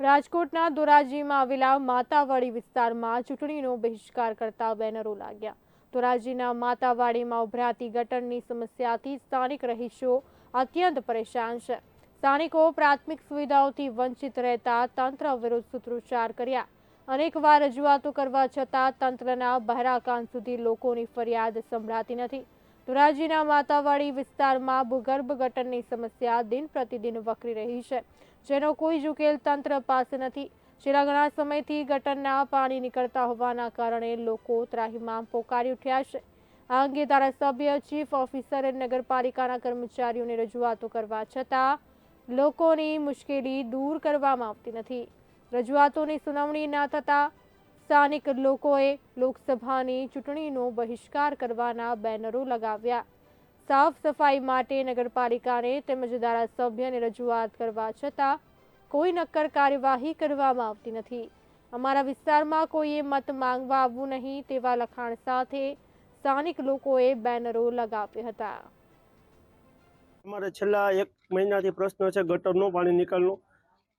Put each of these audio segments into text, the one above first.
રાજકોટના ધોરાજીમાં આવેલા માતાવાડી વિસ્તારમાં ચૂંટણીનો બહિષ્કાર કરતા બેનરો લાગ્યા. ધોરાજીના માતાવાડીમાં ઉભરાતી ગટરની સમસ્યાથી સ્થાનિક રહીશો અત્યંત પરેશાન છે. સ્થાનિકો પ્રાથમિક સુવિધાઓથી વંચિત રહેતા તંત્ર વિરુદ્ધ સૂત્રોચ્ચાર કર્યા. અનેકવાર રજૂઆતો કરવા છતાં તંત્રના બહેરાકાન સુધી લોકોની ફરિયાદ સંભળાતી નથી. ધોરાજીના માતાવાડી વિસ્તારમાં ભૂગર્ભ ગટરની સમસ્યા દિન પ્રતિદિન વકરી રહી છે. જેનો કોઈ જ ઉકેલ તંત્ર પાસે નથી. છેલ્લા ઘણા સમયથી ગટરના પાણી નીકળતા હોવાના કારણે લોકો ત્રાહિમામ પોકારી ઉઠ્યા છે. આ અંગે ધારાસભ્ય, ચીફ ઓફિસર અને નગરપાલિકાના કર્મચારીઓને રજૂઆતો કરવા છતાં લોકોની મુશ્કેલી દૂર કરવામાં આવતી નથી. રજૂઆતોની સુનાવણી ન થતાં સ્થાનિક લોકોએ લોકસભાની ચૂંટણીનો બહિષ્કાર કરવાના બેનરો લગાવ્યા. સાફ સફાઈ માટે નગરપાલિકાને તેમજ ધારાસભ્યને રજૂઆત કરવા છતાં કોઈ નક્કર કાર્યવાહી કરવામાં આવતી નથી. અમારા વિસ્તારમાં કોઈએ મત માંગવા આવવું નહીં તેવા લખાણ સાથે સ્થાનિક લોકોએ બેનરો લગાવ્યા હતા. અમારે છેલ્લા એક મહિનાથી પ્રશ્ન છે ગટરનો પાણી નિકાલનો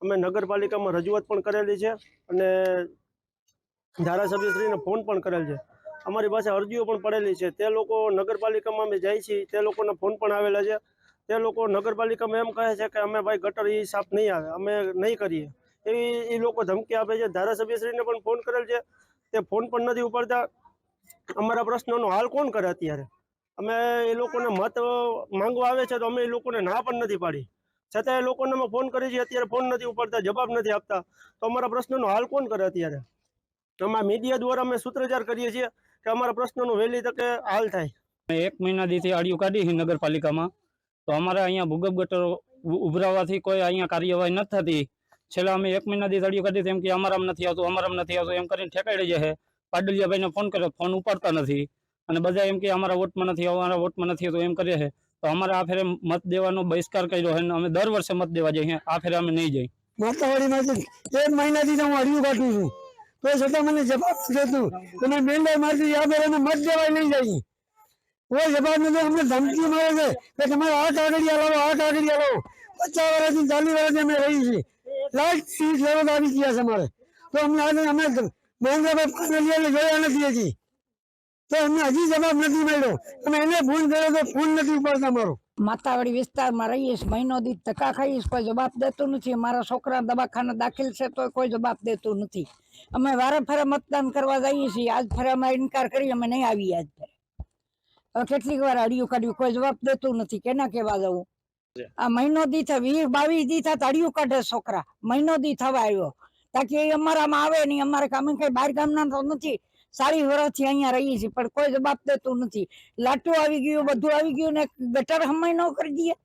અમે નગરપાલિકામાં રજૂઆત પણ કરેલી છે અને ધારાસભ્યશ્રીને ફોન પણ કરેલ છે. અમારી પાસે અરજીઓ પણ પડેલી છે. તે લોકો નગરપાલિકામાં અમે જાય છીએ. તે લોકોના ફોન પણ આવેલા છે. તે લોકો નગરપાલિકામાં એમ કહે છે કે અમે ભાઈ ગટર એ સાફ નહીં આવે. અમે નહીં કરીએ. એવી એ લોકો ધમકી આપે છે. ધારાસભ્યશ્રીને પણ ફોન કરેલ છે. તે ફોન પણ નથી ઉપાડતા. અમારા પ્રશ્નોનો હાલ કોણ કરે અત્યારે? અમે એ લોકોને મત માંગવા આવે છે તો અમે એ લોકોને ના પણ નથી પાડી. છતાં એ લોકોને અમે ફોન કરી છીએ. અત્યારે ફોન નથી ઉપાડતા. જવાબ નથી આપતા. તો અમારા પ્રશ્નનો હાલ કોણ કરે અત્યારે? અમારા મીડિયા દ્વારા અમે સૂત્રોચ્ચાર કરીએ છીએ કે અમારા પ્રશ્નોનું વહેલી તકે હાલ થાય. એક મહિના દીથી આડિયું કાઢી નગરપાલિકામાં. તો અમારે અહીંયા ભૂગર્ભ ગટરો ઉભરાવાથી કોઈ અહીંયા કાર્યવાહી નથી થતી. છેલ્લા અમે એક મહિના દીથી આડિયું કાઢી તેમ કે અમારામાં નથી આવતું અમારામાં નથી આવતું એમ કરીને ઠેકાડી જાય છે પાડલિયાભાઈને ફોન કર્યો ફોન ઉપાડતા નથી. અને બધા એમ કે અમારા વોટમાં નથી આવતું અમારા વોટમાં નથી આવતું એમ કરે છે. તો અમારે આ ફેરે મત દેવાનો બહિષ્કાર કર્યો છે અમે દર વર્ષે મત દેવા જઈએ આ ફેરે અમે નહીં જઈએ. માતાવાડીમાંથી એક મહિનાથી હું અડિયું કાઢું છું. તો છતાં મને જવાબ દેતું તમે બેન્ડર મારથી યાદ એને મત દેવાય નહીં જાય. કોઈ જવાબ નથી, અમને ધમકી મળે છે કે તમારે આ કાગળિયા લાવો, આ કાગળિયા લાવો. પચાસ વર્ષથી ચાલીસ વર્ષથી અમે રહી છીએ. લાસ્ટ ત્રીસ લેવલ આવી ગયા છે અમારે. તો અમને આજે અમે મહેન્દ્રભાઈ કાગળિયા જોયા નથી હજી. તો એમને હજી જવાબ નથી મળ્યો. અને એને ફોન કર્યો તો ફોન નથી ઉપાડતા મારો. માતાવાડી વિસ્તારમાં રહીશ, મહિનો દી ધક્કા ખાઈશ, કોઈ જવાબ દેતું નથી. મારા છોકરા દવાખાના દાખલ છે તો કોઈ જવાબ દેતું નથી. અમે વારે ફરે મતદાન કરવા જઈએ છીએ. આજ ફરે અમે ઇનકાર કરી, અમે નહીં આવીએ આજ ફરે. કેટલીક વાર અડિયું કાઢ્યું, કોઈ જવાબ દેતું નથી. કેના કેવા જવું? આ મહિનો દી થાય વીસ, બાવીસ દી થા અડિયું કાઢે છોકરા. મહિનો દી થવા આવ્યો. તાકી અમારામાં આવે નહીં. અમારે કામે કઈ બહાર ગામના તો નથી. સારી વર્ષથી અહીંયા રહીએ છીએ, પણ કોઈ જવાબ દેતું નથી. લાટુ આવી ગયું, બધું આવી ગયું ને ગટર હમાય ન કરી દઈએ.